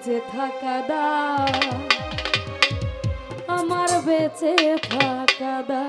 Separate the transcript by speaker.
Speaker 1: বেঁচে থাকা দা আমার বেঁচে থাকা দা